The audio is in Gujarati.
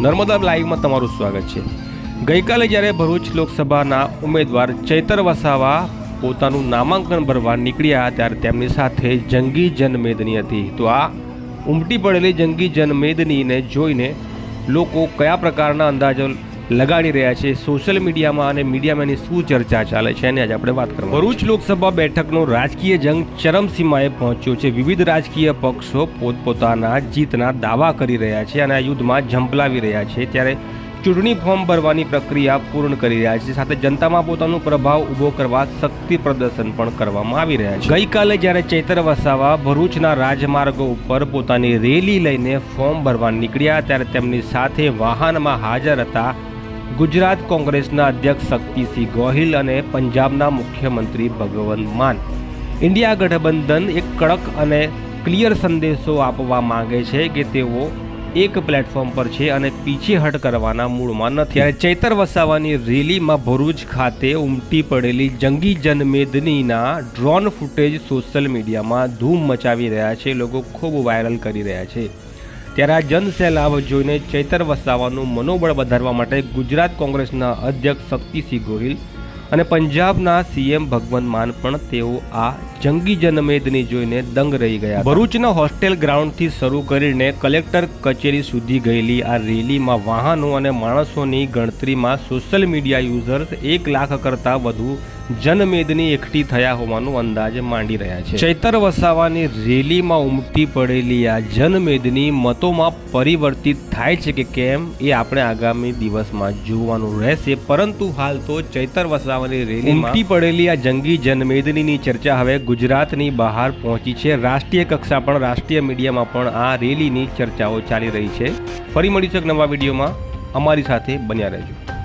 નર્મદા લાઈવમાં તમારું સ્વાગત છે. ગઈકાલે જ્યારે ભરૂચ લોકસભાના ઉમેદવાર ચૈતર વસાવા પોતાનું નામાંકન ભરવા નીકળ્યા ત્યારે તેમની સાથે જંગી જનમેદની હતી. તો આ ઉમટી પડેલી જંગી જનમેદનીને જોઈને લોકો કયા પ્રકારના અંદાજો લગાડી રહ્યા છે સોશિયલ મીડિયામાં અને મીડિયામાં એની શું ચર્ચા ચાલે છે એની આજે આપણે વાત કરવા ભરૂચ લોકસભા બેઠકનો રાજકીય જંગ ચરમસીમાએ પહોંચ્યો છે. વિવિધ રાજકીય પક્ષો પોતપોતાના જીતના દાવા કરી રહ્યા છે અને આ યુદ્ધમાં ઝંપલાવી રહ્યા છે. ત્યારે ચૂંટણી ફોર્મ ભરવાની પ્રક્રિયા પૂર્ણ કરી રહ્યા છે. સાથે જનતામાં પોતાનો પ્રભાવ ઊભો કરવા શક્તિ પ્રદર્શન પણ કરવામાં આવી રહ્યા છે. ગઈકાલે જ્યારે ચૈતર વસાવા ભરૂચના રાજમાર્ગો ઉપર પોતાની રેલી લઈને ફોર્મ ભરવા નીકળ્યા, ત્યારે તેમની સાથે વાહનમાં હાજર હતા ગુજરાત કોંગ્રેસના અધ્યક્ષ શક્તિસિંહ ગોહિલ અને પંજાબના મુખ્યમંત્રી ભગવંત માન. ઇન્ડિયા ગઠબંધન એક કડક અને ક્લિયર સંદેશો આપવા માંગે છે કે તેઓ એક પ્લેટફોર્મ પર છે અને પીછેહટ કરવાના મૂળમાં નથી. અને ચૈતર વસાવાની રેલીમાં ભરૂચ ખાતે ઉમટી પડેલી જંગી જનમેદનીના ડ્રોન ફૂટેજ સોશિયલ મીડિયામાં ધૂમ મચાવી રહ્યા છે. લોકો ખૂબ વાયરલ કરી રહ્યા છે. ત્યારે આ જનસેલાબ જોઈને ચૈતર વસાવાનું મનોબળ વધારવા માટે ગુજરાત કોંગ્રેસના અધ્યક્ષ શક્તિસિંહ ગોહિલ અને પંજાબના સીએમ ભગવંત માન પણ તેઓ આ જંગી જનમેદની જોઈને દંગ રહી ગયા ભરૂચના હોસ્ટેલ ગ્રાઉન્ડથી શરૂ કરીને કલેક્ટર કચેરી સુધી ગયેલી આ રેલીમાં વાહનો અને માણસોની ગણતરીમાં સોશિયલ મીડિયા યુઝર્સ એક લાખ કરતાં વધુ જનમેદની એકઠી થયા હોવાનું અંદાજ માંડી રહ્યા છે. ચૈતર વસાવાની રેલીમાં ઉમટી પડેલી આ જનમેદની મતોમાં પરિવર્તિત થાય છે કે કેમ એ આપણે આગામી દિવસમાં જોવાનું રહેશે. પરંતુ હાલ તો ચૈતર વસાવાની રેલી ઉમટી પડેલી આ જંગી જનમેદનીની ચર્ચા હવે ગુજરાતની બહાર પહોંચી છે. રાષ્ટ્રીય કક્ષા પણ રાષ્ટ્રીય મીડિયામાં પણ આ રેલીની ચર્ચાઓ ચાલી રહી છે. ફરી મળીશું એક નવા વિડીયોમાં. અમારી સાથે બન્યા રહેજો.